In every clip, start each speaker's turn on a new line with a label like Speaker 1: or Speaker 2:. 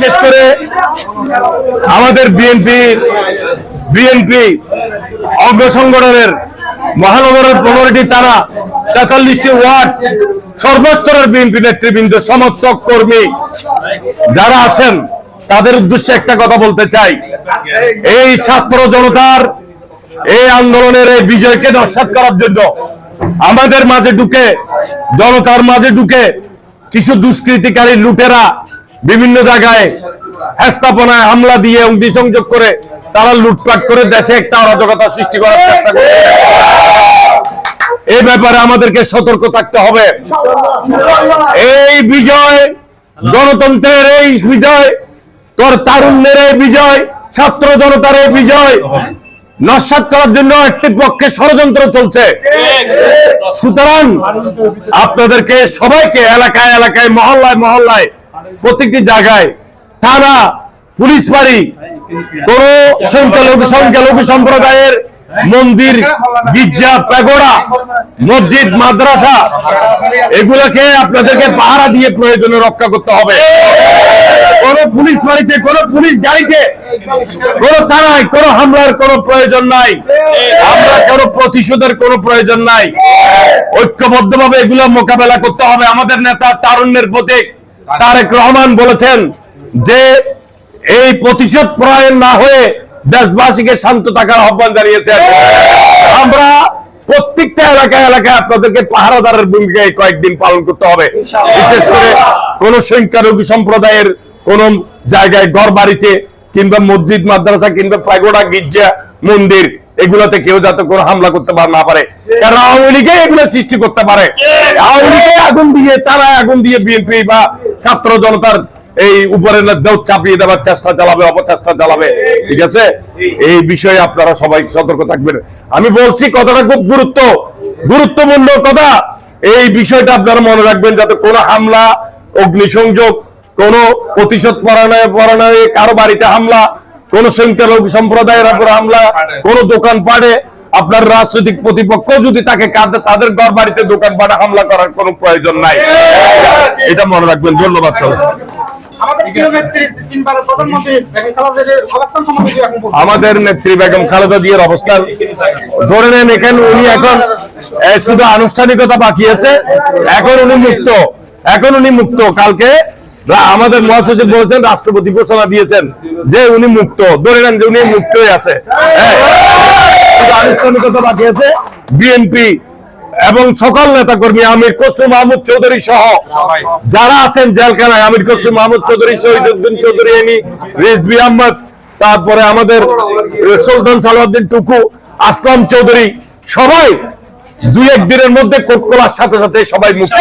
Speaker 1: বিশেষ করে আমাদের বিএনপি বিএনপি অগ্র সংগঠনের মহানগরের পনেরোটি তারা, তেতাল্লিশটি ওয়ার্ড, সর্বস্তরের বিএনপি নেতৃবৃন্দ, সমর্থক, কর্মী যারা আছেন, তাদের উদ্দেশ্যে একটা কথা বলতে চাই। এই ছাত্র জনতার এই আন্দোলনের এই বিজয়কে নস্বাত করার জন্য আমাদের মাঝে ঢুকে, জনতার মাঝে ঢুকে কিছু দুষ্কৃতিকারী লুটেরা বিভিন্ন জায়গায় স্থাপনায় হামলা দিয়ে অগ্নিসংযোগ করে তারা লুটপাট করে দেশে একটা অরাজকতা সৃষ্টি করার চেষ্টা করে। এই ব্যাপারে আমাদেরকে সতর্ক থাকতে হবে। এই বিজয় গণতন্ত্রের এই বিজয় তোর তারুণ্যের এই বিজয়, ছাত্র জনতার এই বিজয় নস্বাত করার জন্য একটি পক্ষে ষড়যন্ত্র চলছে। সুতরাং আপনাদেরকে সবাইকে এলাকায় এলাকায়, মহল্লায় মহল্লায় প্রত্যেকটি জায়গায় থানা, পুলিশ বাড়ি, কোন সংখ্যালঘু সংখ্যালঘু সম্প্রদায়ের মন্দির, গির্জা পেগোড়া মসজিদ, মাদ্রাসা, এগুলোকে আপনাদেরকে পাহারা দিয়ে প্রয়োজনে রক্ষা করতে হবে। কোন পুলিশ বাড়িতে, কোন পুলিশ গাড়িতে, কোন থানায়, কোন হামলার কোন প্রয়োজন নাই। আমরা কোন প্রতিশোধের কোন প্রয়োজন নাই। ঐক্যবদ্ধভাবে এগুলো মোকাবেলা করতে হবে। আমাদের নেতা তারুণ্যের প্রতীক। তারেক রহমান বলেছেন যে এই প্রতিশোধ প্রয়ণ না হয়ে দেশবাসীকে শান্ত থাকার আহ্বান জানিয়েছেন। আমরা প্রত্যেকটা এলাকায় এলাকায় আপনাদেরকে পাহারাদারের ভূমিকা কয়েকদিন পালন করতে হবে। বিশেষ করে কোন সংখ্যালঘু সম্প্রদায়ের কোন জায়গায় ঘর বাড়িতে কিংবা মসজিদ মাদ্রাসা কিংবা প্যাগোডা গির্জা মন্দির এগুলোতে কেউ যাতে কোনো হামলা করতে পার না পারে। কারণ আওয়ামী লীগে এগুলো সৃষ্টি করতে পারে। আওয়ামী লীগে আগুন দিয়ে তারা আগুন দিয়ে বিএনপি বা ছাত্র জনতার এই উপরে দেও চাপিয়ে দেওয়ার চেষ্টা চালাবে, অপচেষ্টা চালাবে, ঠিক আছে? এই বিষয়ে আপনারা সবাই সতর্ক থাকবেন। আমি বলছি, কথাটা খুব গুরুত্ব, গুরুত্বপূর্ণ কথা। এই বিষয়টা আপনারা মনে রাখবেন যাতে কোনো হামলা, অগ্নিসংযোগ, কোন প্রতিশোধ পরাণয়ে কারও বাড়িতে হামলা, কোন সংখ্যালঘু সম্প্রদায়ের উপর হামলা, কোন দোকান পাড়ে আপনার রাজনৈতিক প্রতিপক্ষ যদি তাকে তাদের ঘর বাড়িতে দোকান পাড়ে হামলা করার কোনো প্রয়োজন নাই। এটা মনে রাখবেন। ধন্যবাদ সবাই।
Speaker 2: আমাদের নেত্রী বেগম খালেদা জিয়ার অবস্থান
Speaker 1: ধরে নেন এখানে উনি এখন শুধু আনুষ্ঠানিকতা বাকি আছে এখন উনি মুক্ত। এখন উনি মুক্ত। কালকে আমাদের মহাসচিব বলেছেন রাষ্ট্রপতি ঘোষণা দিয়েছেন যে উনি মুক্ত। ধরে নেন যে উনি মুক্ত হয়ে আছে। হ্যাঁ। বিএনপি এবং সকল নেতা কর্মী আমির খসরু মাহমুদ চৌধুরী সহ যারা আছেন জেলখানায়, আমির খসরু মাহমুদ চৌধুরী, শহীদ উদ্দিন চৌধুরী, এনি রিজবি আহমদ, তারপরে আমাদের সুলতান সালাউদ্দিন টুকু, আসলাম চৌধুরী, সবাই দুই এক দিনের মধ্যে কোট করার সাথে সাথে সবাই মুক্ত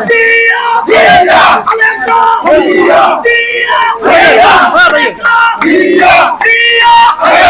Speaker 3: জিয়া জিয়া জিয়া আলেকা